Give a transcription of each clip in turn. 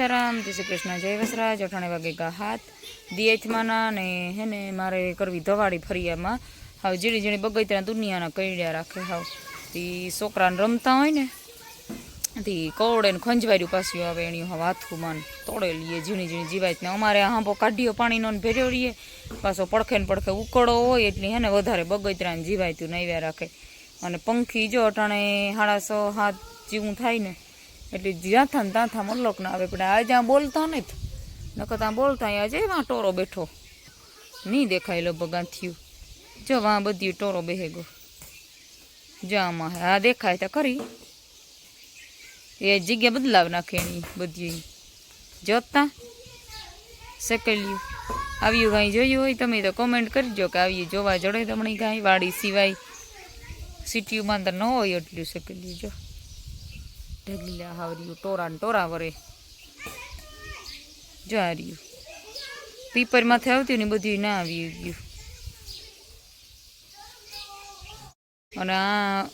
સીતારામ, જય શ્રી કૃષ્ણ, જય વસરાજ, અઠાણે વાગે ગા હાથ. દિયેથમાંના ને હે ને મારે કરવી ધવાડી ફરિયામાં હાવ ઝીણી ઝીણી બગૈતરા દુનિયાના કઈડ્યા રાખે હાવ. તી છોકરાને રમતા હોય ને થી કવડે ને ખંજવાર્યું પાછું આવે, એની હાથું માન તોડે લઈએ ઝીણી ઝીણી જીવાય ને. અમારે હાંભો કાઢીઓ પાણીનો ને ભેર્યો રહીએ પાછો પડખે ને પડખે ઉકળો હોય એટલે હે ને વધારે બગૈતરાને જીવાયતું નૈવ્યા રાખે. અને પંખી જો અટાણે સાડા સો હાથ જેવું થાય ને એટલે જ્યાં થા ને ત્યાં થા મલ્લોક ના આવે. પણ આ જ્યાં બોલતા ને નકર ત્યાં બોલતા અહીંયા જે વાં ટોરો બેઠો. નહીં દેખાય લગભગ આ થયું. જો વાં બધી ટોરો બેહે ગયો. જામાં આ દેખાય તો ખરી. એ જગ્યા બદલાવ નાખે એની બધી જોતા સેકલ્યું આવ્યું કાંઈ જોયું હોય તમે તો કોમેન્ટ કરજો કે આવ્યું જોવા જડે તમને કાંઈ વાડી સિવાય. સિટીમાં તો ન હોય એટલું સેકલ્યું જો. ઢગલા હાવર્યું ટોરા ને ટોરા વરે. જો આ પીપર પીપરમાંથી આવતી ને બધું ના આવી ગયું અને આ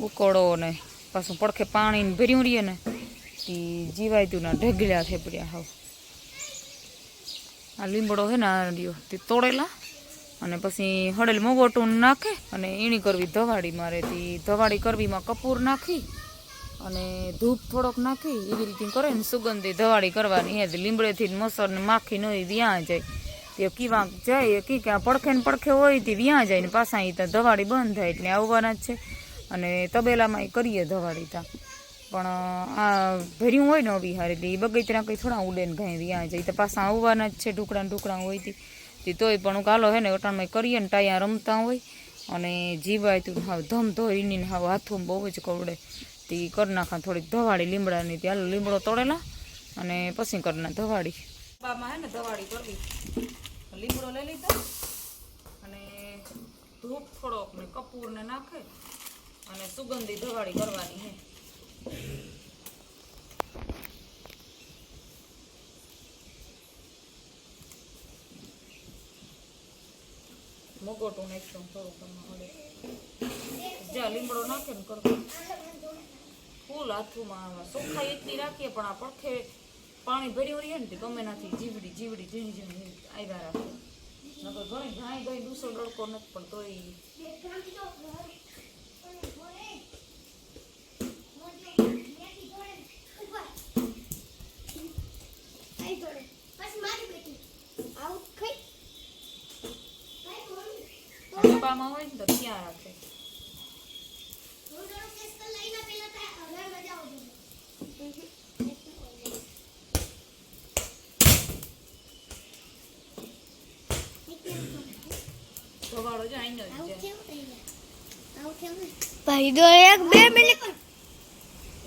ઉકળો ને પાછું પડખે પાણી ભર્યું રહીએ ને તે જીવાયતું ના ઢગલ્યા છે પડ્યા હાવ. આ લીમડો છે ને આ રહ્યો, તે તોડેલા અને પછી હળેલ મોગોટું નાખે અને એણી કરવી ધવાડી મારે. તે ધવાડી કરવીમાં કપૂર નાખી અને ધૂપ થોડોક નાખી, એવી રીતે કરે ને સુગંધી ધવાડી કરવાની. લીમડેથી જ મસર ને માખી ન વ્યાં જાય. તે કીવા જાય કી કે આ પડખે ને પડખે હોય તે વ્યાં જાય ને પાછા અહીં ત્યાં ધવાડી બંધ થાય એટલે આવવાના જ છે. અને તબેલામાં કરીએ ધવાડી ત્યાં. પણ આ ભર્યું હોય ને અવિહાર હારે એટલે એ બગીચરા કંઈ થોડા ઉડે ને કાંઈ વ્યાં જાય. તો પાછા આવવાના જ છે ઢુકડા ઢુકડા હોય તે. તોય પણ હું કાલો હે ને અટાણમાં કરીએ ને ટાયા રમતા હોય. અને જીવાય તું હાવ ધમ ધોઈને ને હાવ હાથું બહુ જ કવડે. તે કરી નાખા થોડીક ધવાડી લીમડાની ત્યાં લીમડો તોડેલા અને પછી કરી ના ધવાડી હે ને ધવાડી કરવી. લીમડો લઈ લીધો અને ધૂપ થોડોક ને કપૂર ને નાખે અને સુગંધી ધવાડી કરવાની હે. મગોટું નાખ્યું થોડુંક તમને હળે. જ્યાં લીમડો નાખે ને કરતો. ફૂલ હાથુમાં ચોખ્ખાઈ એટલી રાખીએ પણ આ પડખે પાણી ભર્યું રહીએ ને તે ગમે નાથી જીવડી જીવડી ઝીણી ઝીણી આવ્યા રાખે. નકર ઘણી ગાય ગાય દૂસો લડકો નથી પણ તોય ડબ્બામાં હોય ને તો ત્યાં રાખે. ધોવાળો જો આઈનો જ છે ભાઈ દો એક બે મિનિટ.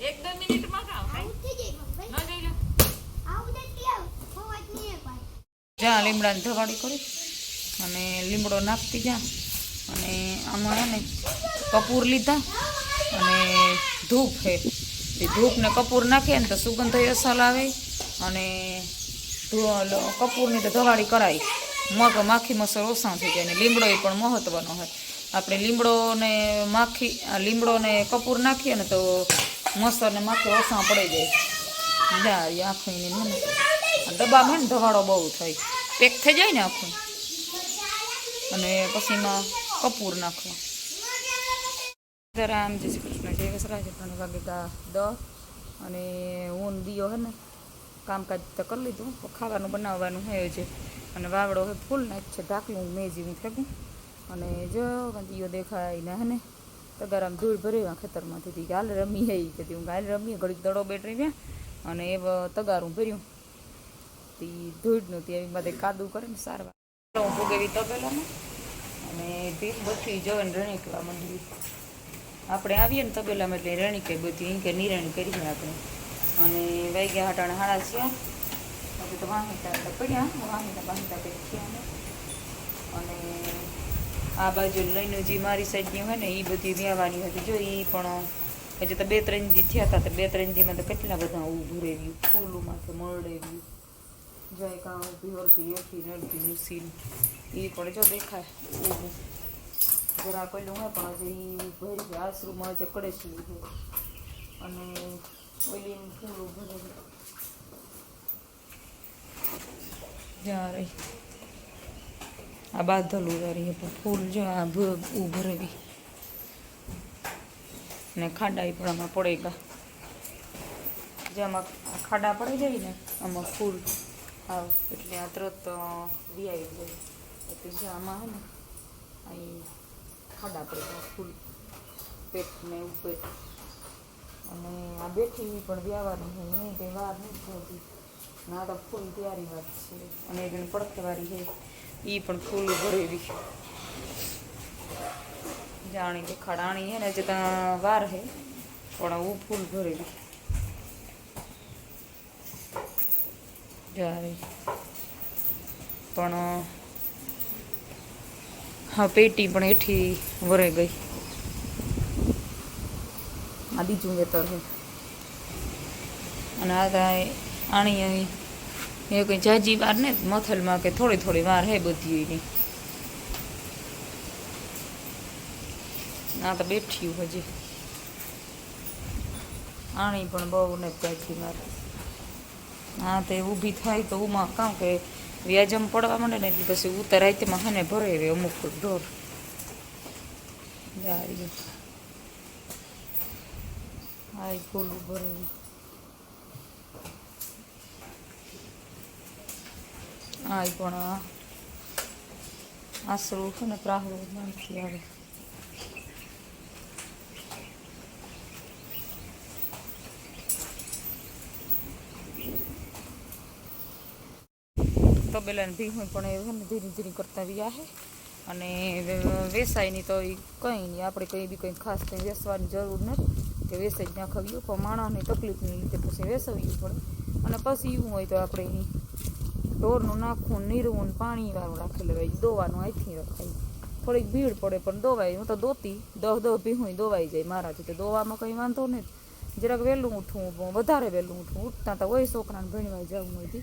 એક બે મિનિટમાં કામ ન જઈ લો જ્યાં લીમડાની ધવાડી કરી. અને લીમડો નાખતી જ્યાં અને આમાં ને કપૂર લીધા. અને ધૂપ છે. એ ધૂપ ને કપૂર નાખીએ ને તો સુગંધ અસલ આવે. અને કપૂરની તો ધવાડી કરાય. મગ માખી મસર ઓછા થઈ જાય ને લીમડો એ પણ મહત્વનો હોય. આપણે લીમડો ને માખી લીમડો ને કપૂર નાખીએ ને તો મસર ને માખી ઓછા પડી જાય. જા આખું એની ને આ ડબ્બામાં ને, ધવાડો બહુ થાય. પેક થઈ જાય ને આખું. અને પછી એમાં કપૂર નાખવા રામ જય શ્રી કૃષ્ણ, જય વસરાજ, ત્રણ વાગે કા દ. અને ઊન દિયો હે ને, કામકાજ તો કરી લીધું ખાવાનું બનાવવાનું હોય છે અને વાવડો હે ફૂલ નાખ છે ઢાકલું મેં જેવી ફેંકું અને જો દિયો દેખાય ને હે ને તગારામ ધૂળ ભરી ખેતરમાંથી હતી ગાલ રમી આવી કે હું હાલ રમીએ, ઘડીક દડો બેટરી ગયા અને એ તગારું ભર્યું. તી ધૂળનું તે એવી બધે કાદુ કરે ને સારવાર. હું ભોગેવી તબેલામાં, અને ભીમ બધી જોઈને રણીકવા માંડવી આપણે આવીએ ને તબેલામાં એટલે રણીકે બધી કે નિરાણી કરી છે આપણે. અને વાગ્યા હટાણા હાડા થયા. હવે તો વાહિતા તો પડ્યા વાહિતા વાહિતા અને આ બાજુ લઈને જે મારી સાઈડની હોય ને એ બધી વ્યાવાની હતી જો એ પણ હજુ તો બે ત્રણ દી થયા હતા તો બે ત્રણ દીમાં તો કેટલા બધા ઊભું રહેવ્યું ફૂલુમાંથી મળેવ્યું જય કાં ઊભી હરતી એથી નડતી નુસીન એ પણ જો દેખાય ઊભું જરા પેલું હોય પણ હજી ભરી છે આશરૂમાં હજી કડેસલું છે અને ઓલી ફૂલું ભરેલું જ્યાં રહી આ બાંધેલું રહી પણ ફૂલ જો આ ઊભું રહી ને ખાડા પણ આમાં પડે ગયા જેમાં ખાડા પડી જાય ને, આમાં ફૂલ આવ એટલે આ તરત વિયાઈ જાય. એટલે જે આમાં હે ને અહીં ખાડા પડી ગયા ફૂલ પેટને ઉપર. અને આ બેઠી પણ વ્યાવાની નહીં કંઈ વાર નથી થતી. ના તો ફૂલ તૈયારી વાત છે. અને એક પડખેવાળી છે. એ પણ ફૂલ ભરેલી જાણી કે ખડાણી ને જે ત્યાં વાર હે પણ હું ફૂલ ભરેલી જ્યારે પણ, હા, પેટી પણ એઠી વરે ગઈ. આ બીજું વેતર છે. અને આ આણી અહીં એ કંઈ જાજી વાર ને મથલમાં કે થોડી થોડી વાર હે બધી એની ના તો બેઠ્યું હજી. આણી પણ બહુ ને કાઢી મારે હા તો એ ઊભી થાય તો ઉમાં કાં કે વ્યાજમ પડવા માંડે ને એટલે પછી ઉતરાય તેમાં હને ભરે અમુક ઢોર. આવી ફૂલું ભરેલું હા એ પણ આ આસરું છે ને પ્રાહરું નાખી આવે તબેલાને ભીહું પણ એવું ને ધીરે ધીરે કરતા વ્યા છે. અને વે- વેસાયની તો એ કંઈ નહીં, આપણે કંઈ બી કંઈ ખાસ કંઈ વેસવાની જરૂર નથી. કે વેસાઈ જ નાખવ્યું પણ માણસની તકલીફને લીધે પછી વેસવવું પડે. અને પછી એવું હોય તો આપણે અહીં ઢોરનું નાખવું નીરવું પાણી વાળું રાખી લેવાય. દોવાનું અહીંથી રખાય. થોડીક ભીડ પડે, પણ દોવાય. હું તો દોતી, દહ દહ ભીહું દોવાઈ જાય મારાથી. તો દોવામાં કંઈ વાંધો નહીં. જરાક વહેલું ઉઠવું વધારે વહેલું ઉઠવું. ઉઠતા તો હોય છોકરાને ભણવા જવું હોયથી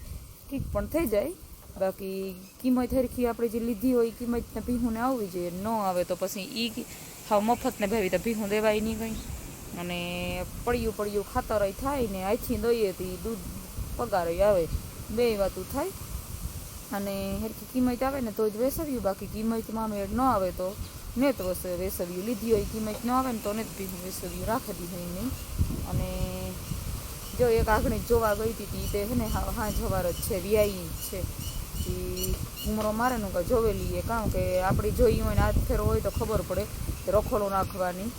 ઠીક પણ થઈ જાય. બાકી કિંમત હરખી આપણે જે લીધી હોય કિંમતને ભીહુંને આવવી જોઈએ. ન આવે તો પછી એ હાવ મફતને ભાવી તો ભીહું દેવાય નહીં કંઈ. અને પડ્યું પડ્યું ખાતર થાય ને આથી દઈએ તો દૂધ પગાર આવે. બે વાતું થાય. અને હેરખી કિંમત આવે ને તો જ વેસવ્યું. બાકી કિંમતમાં મેળ ન આવે તો ને તો વસ વેસવ્યું. લીધી હોય કિંમત ન આવે ને તો ને જ ભીહું વેસવ્યું. રાખેલી હોય નહીં અને જો એક આગળ જોવા ગઈ હતી તે હે ને હા જવાર જ છે વ્યાયી જ છે. એ ઉમરો મારે નું કે જોવેલી એ. કારણ કે આપણી જોઈ હોય ને હાથ ફેરો હોય તો ખબર પડે કે રખોલો નાખવાની.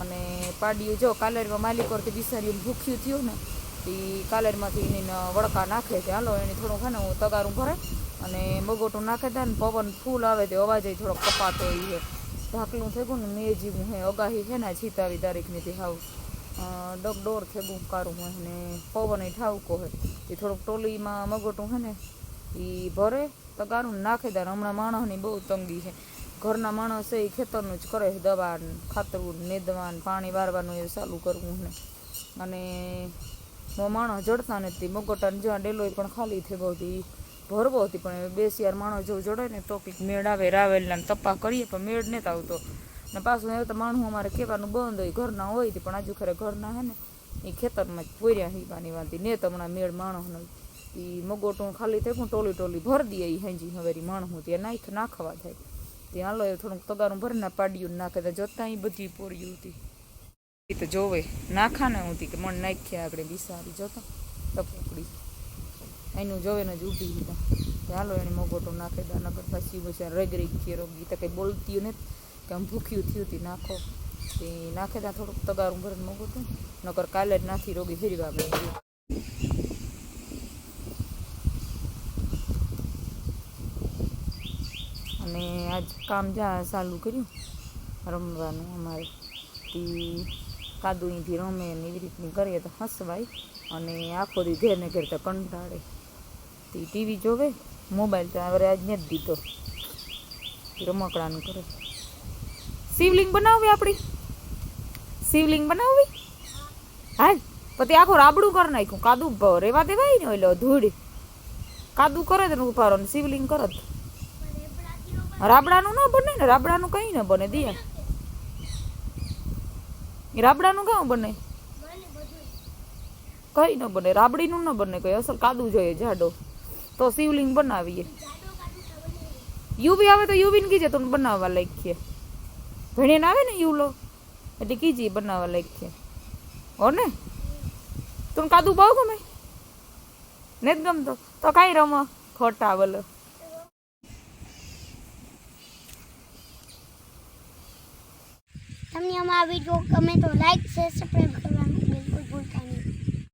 અને પાડીયું જો કાલેરમાં માલિકોરથી બિસારીઓ ભૂખ્યું થયું ને એ કાલેરમાંથી એની વડકા નાખે છે. હાલો, એને થોડુંક હે ને હું તગારું ભરે અને બગોટું નાખે દે ને પવન ફૂલ આવે તે અવાજ થોડોક કપાતો એ છે ઢાકલું થઈ ને મેં જેવું હે. અગાહી છે ને છીતાવી તારીખની તે હાવ ડગ ડોર થેગું કારું હોય ને પવન એ ઠાવકો હોય એ થોડુંક ટોલીમાં મગોટું હે ને એ ભરે, તગારું ને નાખે દે હમણાં માણસની બહુ તંગી છે. ઘરના માણસ એ ખેતરનું જ કરે છે દવા ખાતરું, નેદવાન, પાણી વારવાનું એ ચાલુ કરવું ને. અને માણસ જડતા નથી. મગોટાને જ્યાં ડેલોય પણ ખાલી થઈ હતી. ભરવો હતી, પણ બે શિયાર માણસ જેવું જોડાય ને તો કંઈક મેળ આવે રાવેલના તપા કરીએ પણ મેળ નથી આવતો. ને પાછું એ તો માણસ અમારે કહેવાનું બંધ હોય, ઘરના હોય તે, પણ આજુ ખરે ઘરના હે ને એ ખેતરમાં જ પોર્યા હીવાની વાંધી. ને હમણાં મેળ માણસનો એ મગોટું ખાલી થઈ પણ ટોલી ટોલી ભર દઈએ એ હેંજી હવેરી માણસું ત્યાં નાખ નાખવા થાય. ત્યાં હાલો થોડુંક તગારું ભરીને પાડ્યું નાખે તો જોતા એ બધી પોર્યું હતી એ તો જોવે. નાખા ને હતી કે મણ નાખ્યા આપણે બિસારી જોતા. ટપકડી એનું જોવે ને જ ઊભી હતા ચાલો એને મોગોટો નાખે દાનગર નગર પછી રગ રગ ખીએ રોગી તો કંઈ બોલતી ને કે આમ ભૂખ્યું થયું હતી નાખો. તે નાખે ત્યાં થોડુંક તગારું ભરીને મોગોટું. નકર કાલે જ નાખી રોગી ફેરવા આપણે અને આજ કામ જ્યાં ચાલુ કર્યું. રમવાનું અમારે. તે કાદુ અહીંથી રમે ને એવી રીતની કરીએ તો હસવાય અને આખો દી ઘેર ને ઘેર તો કંટાળે. તે ટીવી જોવે, મોબાઈલ તો હવે આજ જ દીધો. રમકડાનું કરે શિવલિંગ બનાવવી આપણી શિવલિંગ બનાવવી? હાલ, પછી આખું રાબડું કરી નાખ્યું. કાદુ રેવા દેવાય ને ઓલો ધૂળ. કાદુ કરે ને ઉભારો ને શિવલિંગ કરત રાબડાનું ન બને ને, રાબડાનું કંઈ ન બને, દિયા. રાબડાનું કેવું બને? કઈ ન બને, રાબડીનું ન બને કઈ. અસલ કાદુ જોઈએ, જાડો. તો શિવલિંગ બનાવીએ. યુવી આવે તો યુવીને કીજે, તો બનાવવા લખીએ ભણીને આવે ને યુલો એટલે કીજી બનાવવા લખીએ હો ને? તું કાદુ બહુ ગમે? ને જ ગમતો? તો કાંઈ રમો, ખોટા બોલો તમને અમારા વીડિયો ગમે તો લાઈક શેર સબસ્ક્રાઈબ કરો.